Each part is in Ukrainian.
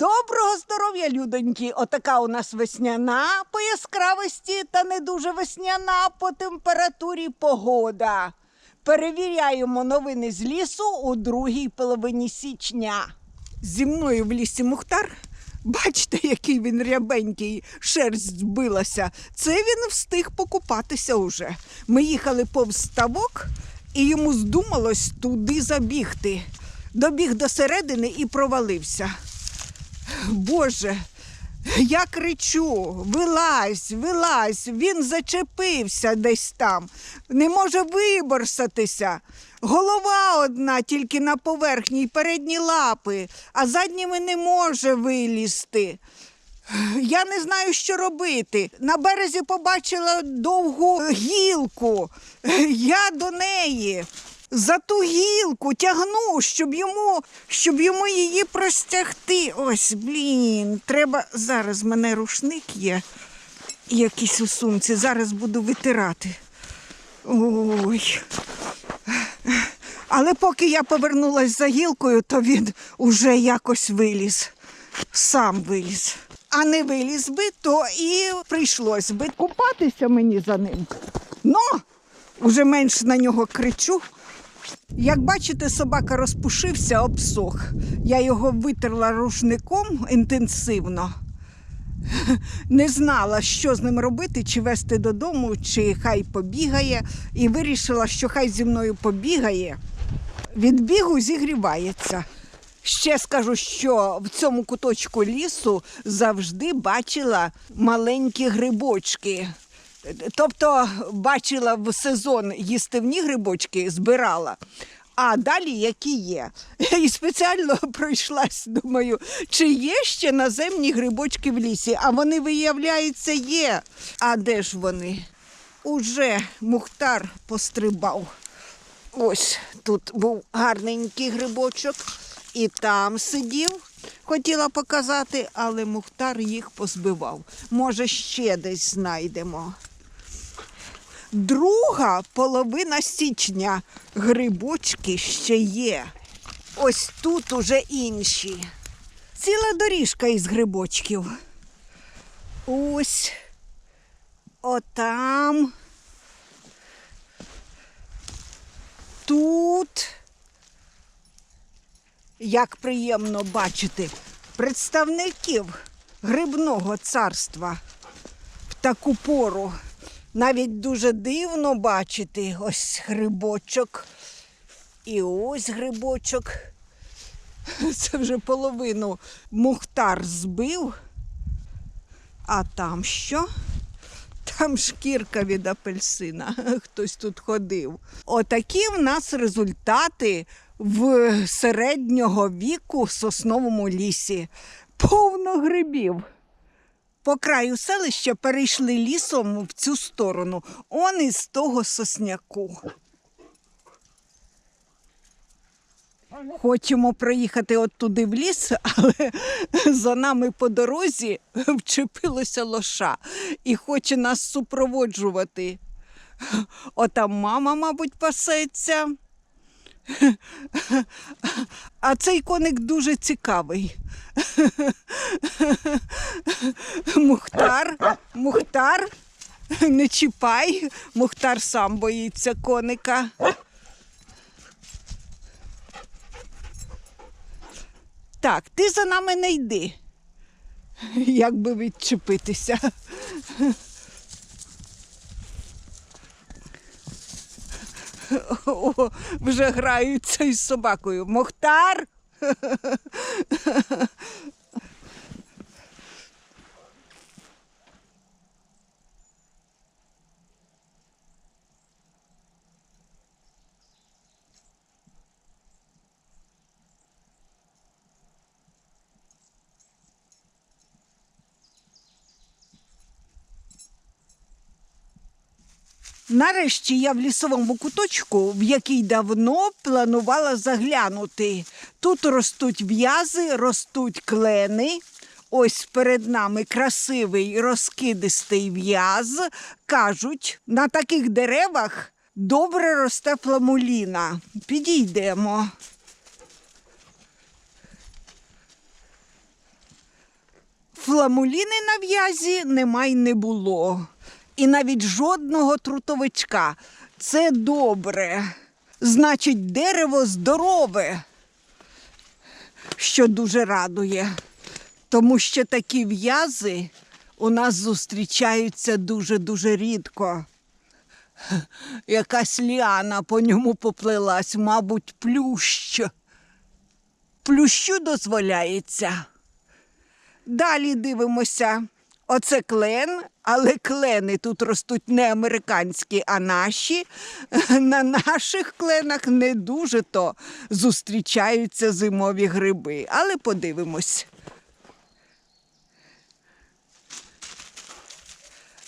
Доброго здоров'я, людоньки! Отака у нас весняна по яскравості та не дуже весняна по температурі погода. Перевіряємо новини з лісу у другій половині січня. Зі мною в лісі Мухтар. Бачите, який він рябенький, шерсть збилася. Це він встиг покупатися уже. Ми їхали повз ставок, і йому здумалось туди забігти. Добіг до середини і провалився. Боже, я кричу: вилазь, вилазь, він зачепився десь там, не може виборсатися. Голова одна тільки на поверхні, й передні лапи, а задніми не може вилізти. Я не знаю, що робити. На березі побачила довгу гілку. Я до неї за ту гілку тягну, щоб йому, щоб йому її простягти. Ось, блін, треба зараз в мене рушник є. Якийсь у сумці. Зараз буду витирати. Ой. Але поки я повернулась за гілкою, то він уже якось виліз. Сам виліз. А не виліз би, то і прийшлось би купатися мені за ним. Ну, вже менш на нього кричу. Як бачите, собака розпушився, обсох. Я його витерла рушником інтенсивно. Не знала, що з ним робити, чи вести додому, чи хай побігає, і вирішила, що хай зі мною побігає. Від бігу зігрівається. Ще скажу, що в цьому куточку лісу завжди бачила маленькі грибочки. Тобто бачила в сезон їстивні грибочки, збирала. А далі які є. І спеціально пройшлась, думаю, чи є ще наземні грибочки в лісі, а вони, виявляється, є. А де ж вони? Уже Мухтар пострибав. Ось тут був гарненький грибочок, і там сидів. Хотіла показати, але Мухтар їх позбивав. Може, ще десь знайдемо. Друга половина січня грибочки ще є. Ось тут уже інші. Ціла доріжка із грибочків. Ось отам. Тут. Як приємно бачити представників грибного царства в таку пору. Навіть дуже дивно бачити ось грибочок. І ось грибочок. Це вже половину мухтар збив. А там що? Там шкірка від апельсина. Хтось тут ходив. Отакі в нас результати в середнього віку в сосновому лісі. Повно грибів. По краю селища перейшли лісом в цю сторону. Он із того сосняку. Хочемо проїхати от туди в ліс, але за нами по дорозі вчепилося лоша і хоче нас супроводжувати. Отам мама, мабуть, пасеться. А цей коник дуже цікавий. Мухтар, Мухтар, не чіпай, Мухтар сам боїться коника. Так, ти за нами не йди. Як би відчепитися. О, вже граються із собакою. Мухтар. Нарешті я в лісовому куточку, в який давно планувала заглянути. Тут ростуть в'язи, ростуть клени. Ось перед нами красивий розкидистий в'яз. Кажуть, на таких деревах добре росте фламуліна. Підійдемо. Фламуліни на в'язі нема й не було. І навіть жодного трутовичка. Це добре. Значить, дерево здорове, що дуже радує. Тому що такі в'язи у нас зустрічаються дуже-дуже рідко. Якась ліана по ньому поплилась, мабуть, плющ. Плющу дозволяється. Далі дивимося. Оце клен, але клени тут ростуть не американські, а наші. На наших кленах не дуже то зустрічаються зимові гриби. Але подивимось.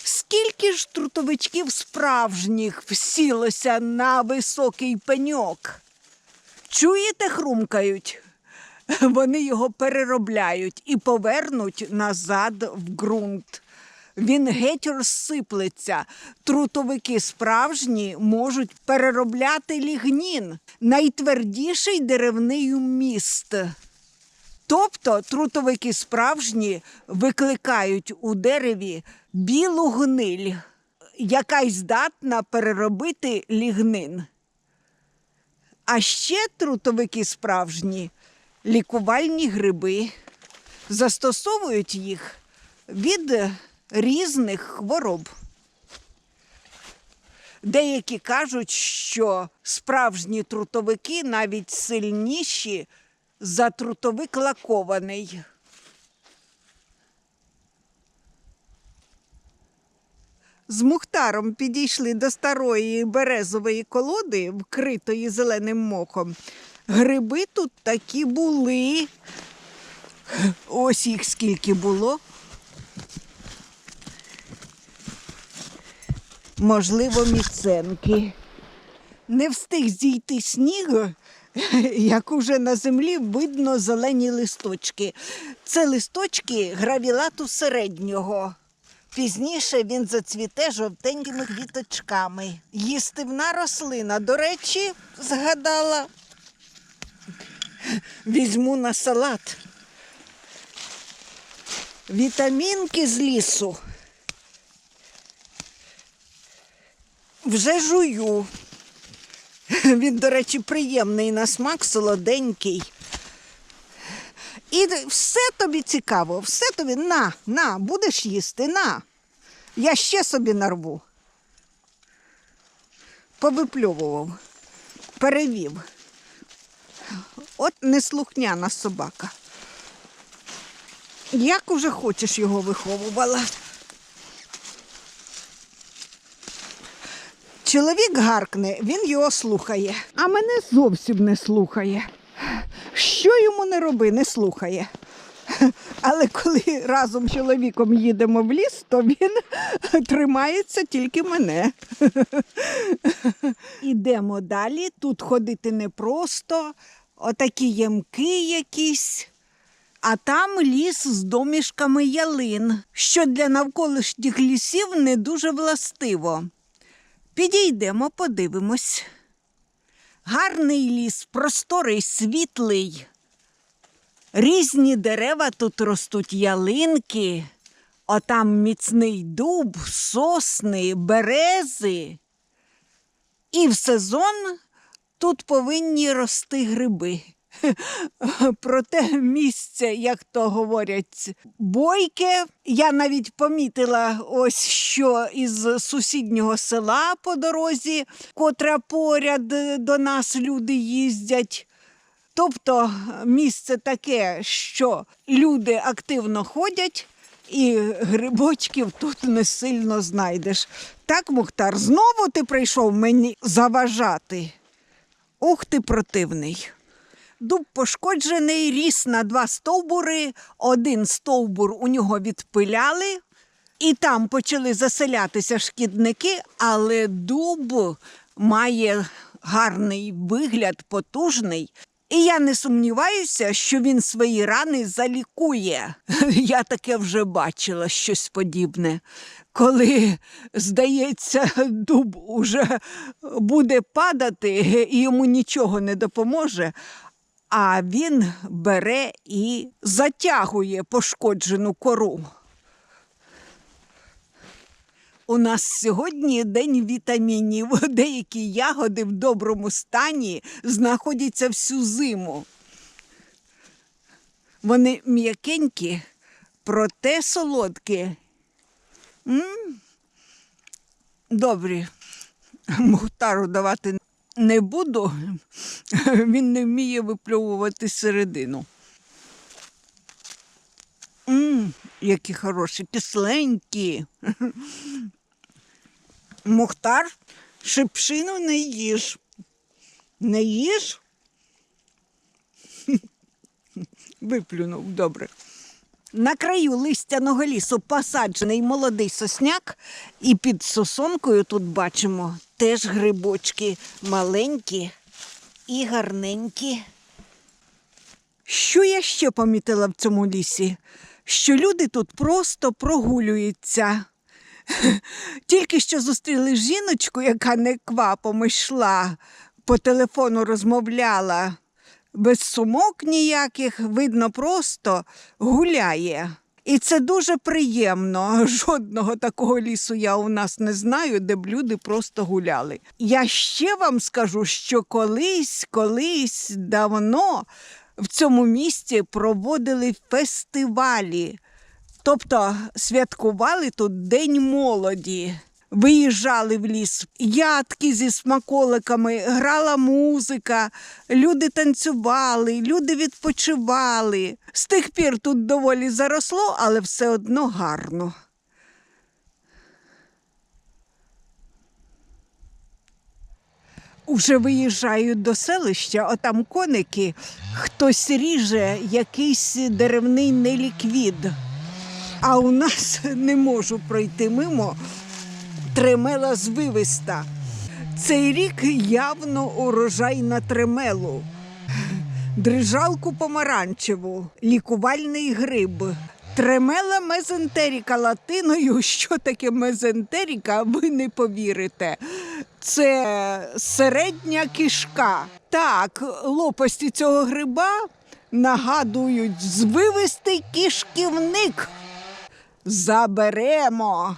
Скільки ж трутовичків справжніх всілося на високий пеньок? Чуєте, хрумкають? Вони його переробляють і повернуть назад в ґрунт. Він геть розсиплеться. Трутовики справжні можуть переробляти лігнін, найтвердіший деревний міст. Тобто трутовики справжні викликають у дереві білу гниль, яка й здатна переробити лігнин. А ще трутовики справжні лікувальні гриби. Застосовують їх від різних хвороб. Деякі кажуть, що справжні трутовики навіть сильніші за трутовик лакований. З Мухтаром підійшли до старої березової колоди, вкритої зеленим мохом. Гриби тут такі були. Ось їх скільки було. Можливо, міценки. Не встиг зійти сніг, як уже на землі видно зелені листочки. Це листочки гравілату середнього. Пізніше він зацвіте жовтенькими квіточками. Їстивна рослина, до речі, згадала. Візьму на салат. Вітамінки з лісу. Вже жую. Він, до речі, приємний на смак, солоденький. І все тобі цікаво, все тобі на, на, будеш їсти, на. Я ще собі нарву. Повипльовував, перевів. От неслухняна собака. Як уже хочеш його виховувала. Чоловік гаркне, він його слухає, а мене зовсім не слухає. Що йому не роби, не слухає. Але коли разом з чоловіком їдемо в ліс, то він тримається тільки мене. Ідемо далі. Тут ходити непросто, отакі ямки якісь. А там ліс з домішками ялин, що для навколишніх лісів не дуже властиво. Підійдемо, подивимось. Гарний ліс, просторий, світлий. Різні дерева тут ростуть ялинки, отам міцний дуб, сосни, берези. І в сезон тут повинні рости гриби. Проте місце, як то говорять, бойке. Я навіть помітила ось що із сусіднього села по дорозі, котра поряд до нас люди їздять. Тобто місце таке, що люди активно ходять, і грибочків тут не сильно знайдеш. Так, Мухтар, знову ти прийшов мені заважати. Ух ти, противний. Дуб пошкоджений, ріс на два стовбури, один стовбур у нього відпиляли, і там почали заселятися шкідники, але дуб має гарний вигляд, потужний. І я не сумніваюся, що він свої рани залікує. Я таке вже бачила щось подібне. Коли, здається, дуб уже буде падати і йому нічого не допоможе, а він бере і затягує пошкоджену кору. У нас сьогодні день вітамінів. Деякі ягоди в доброму стані знаходяться всю зиму. Вони м'якенькі, проте солодкі. м Добрі. Мухтару давати не буду. Він не вміє випльовувати середину. М які хороші, кисленькі. Мухтар, шипшину не їж. Не їж? Виплюнув добре. На краю листяного лісу посаджений молодий сосняк, і під сосонкою тут бачимо теж грибочки маленькі і гарненькі. Що я ще помітила в цьому лісі? Що люди тут просто прогулюються. Тільки що зустріли жіночку, яка неквапом йшла, по телефону розмовляла, без сумок ніяких, видно, просто гуляє. І це дуже приємно. Жодного такого лісу я у нас не знаю, де б люди просто гуляли. Я ще вам скажу, що колись, колись давно в цьому місті проводили фестивалі. Тобто святкували тут День молоді. Виїжджали в ліс, ядки зі смаколиками, грала музика, люди танцювали, люди відпочивали. З тих пір тут доволі заросло, але все одно гарно. Уже виїжджають до селища, отам коники, хтось ріже якийсь деревний неліквід. А у нас не можу пройти мимо тремела звивиста. Цей рік явно урожай на тремелу. Дрижалку помаранчеву, лікувальний гриб. Тремела мезентеріка латиною. Що таке мезентеріка, ви не повірите. Це середня кишка. Так, лопасті цього гриба нагадують звивистий кишківник. Заберемо.